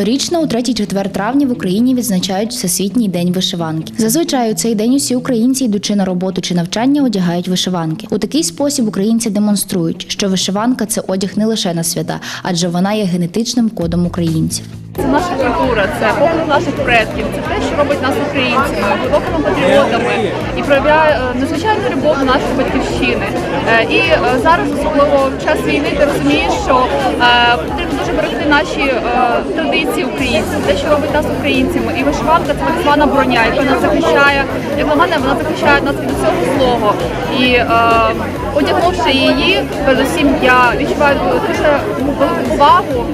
Щорічно у 3-4 травня в Україні відзначають Всесвітній день вишиванки. Зазвичай у цей день усі українці, йдучи на роботу чи навчання, одягають вишиванки. У такий спосіб українці демонструють, що вишиванка це одяг не лише на свята, адже вона є генетичним кодом українців. Це наша культура, це поклик наших предків, це те, що робить нас українцями, глибокими патріотами і проявляє е, незвичайну любов до нашої батьківщини. Е, І е, зараз, особливо в час війни, ти розумієш, що потрібно дуже берегти наші традиції українців, те, що робить нас українцями. І вишиванка це так звана броня, яка нас захищає. Як на мене, вона захищає нас від усього злого. І одягнувши її, передусім я відчуваю дуже велику увагу.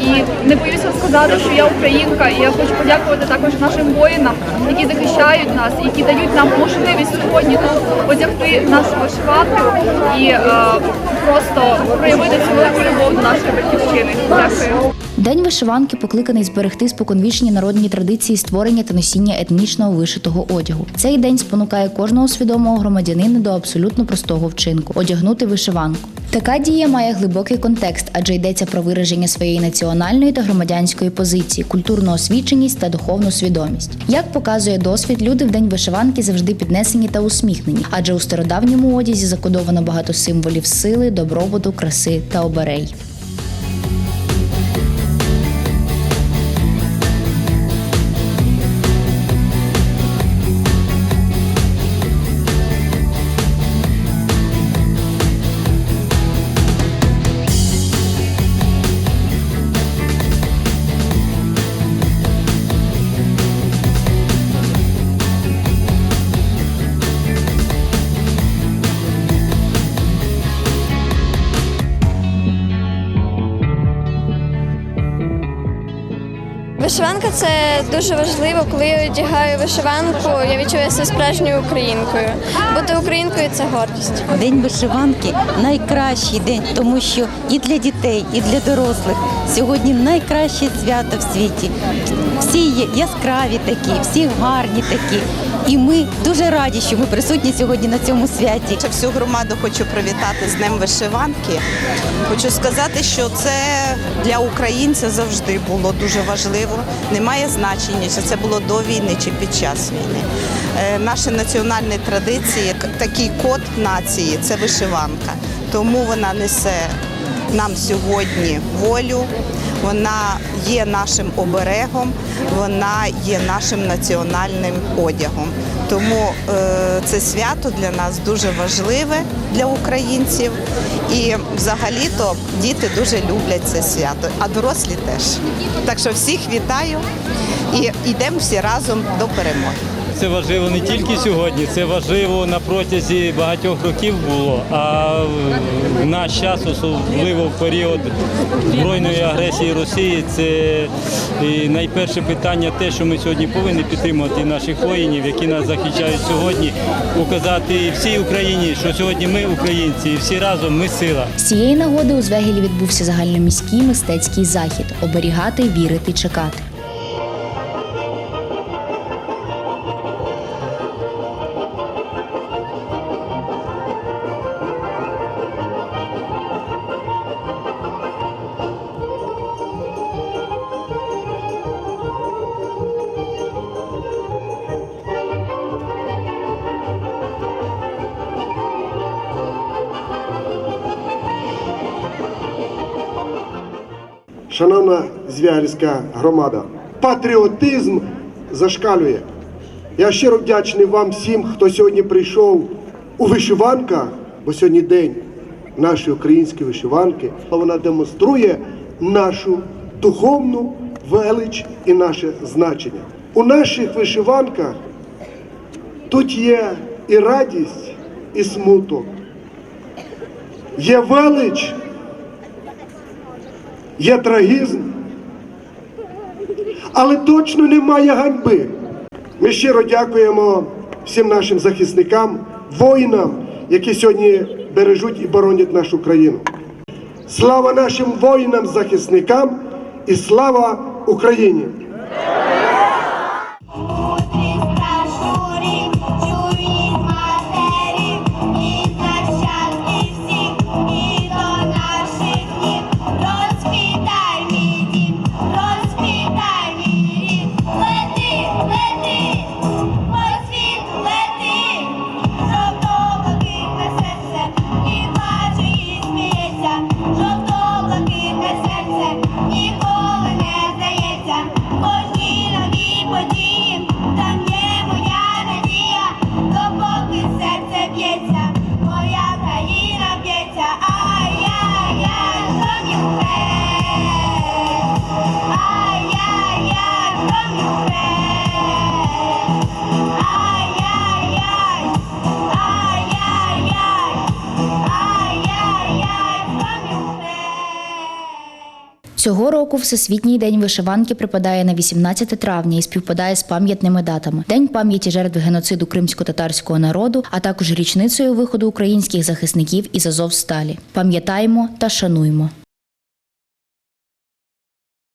І не боюся сказати, що я українка, і я хочу подякувати також нашим воїнам, які захищають нас, які дають нам можливість сьогодні тут одягти нашу вишиванку і е, просто проявити цю велику любов до нашої батьківщини. Дякую. День вишиванки покликаний зберегти споконвічні народні традиції створення та носіння етнічного вишитого одягу. Цей день спонукає кожного свідомого громадянина до абсолютно простого вчинку одягнути вишиванку. Така дія має глибокий контекст, адже йдеться про вираження своєї національної та громадянської позиції, культурну освіченість та духовну свідомість. Як показує досвід, люди в день вишиванки завжди піднесені та усміхнені, адже у стародавньому одязі закодовано багато символів сили, добробуту, краси та оберей. Вишиванка це дуже важливо. Коли я одягаю вишиванку, я відчуваю себе справжньою українкою. Бути українкою це гордість. День вишиванки найкращий день, тому що і для дітей, і для дорослих сьогодні найкраще свято в світі. Всі є яскраві такі, всі гарні такі. І ми дуже раді, що ми присутні сьогодні на цьому святі. Всю громаду хочу привітати з Днем вишиванки. Хочу сказати, що це для українця завжди було дуже важливо. Немає значення, чи це було до війни чи під час війни. Е, Наші національні традиції, такий код нації це вишиванка. Тому вона несе нам сьогодні волю. Вона є нашим оберегом, вона є нашим національним одягом. Тому е, це свято для нас дуже важливе для українців. І взагалі-то діти дуже люблять це свято, а дорослі теж. Так що всіх вітаю і йдемо всі разом до перемоги. Це важливо не тільки сьогодні, це важливо на протязі багатьох років було. А в наш час, особливо в період збройної агресії Росії, це найперше питання, те, що ми сьогодні повинні підтримувати наших воїнів, які нас захищають сьогодні, указати всій Україні, що сьогодні ми українці, і всі разом ми сила. З цієї нагоди у Звегелі відбувся загальноміський мистецький захід оберігати, вірити, чекати. Шановна звярська громада, патріотизм зашкалює. Я щиро вдячний вам всім, хто сьогодні прийшов у вишиванках, бо сьогодні день нашої української вишиванки. Вона демонструє нашу духовну велич і наше значення. У наших вишиванках тут є і радість, і смуток, є велич є трагізм, але точно немає ганьби. Ми щиро дякуємо всім нашим захисникам, воїнам, які сьогодні бережуть і боронять нашу країну. Слава нашим воїнам-захисникам і слава Україні! Цього року Всесвітній день вишиванки припадає на 18 травня і співпадає з пам'ятними датами: День пам'яті жертв геноциду кримсько-татарського народу, а також річницею виходу українських захисників із Азовсталі. Пам'ятаємо та шануємо.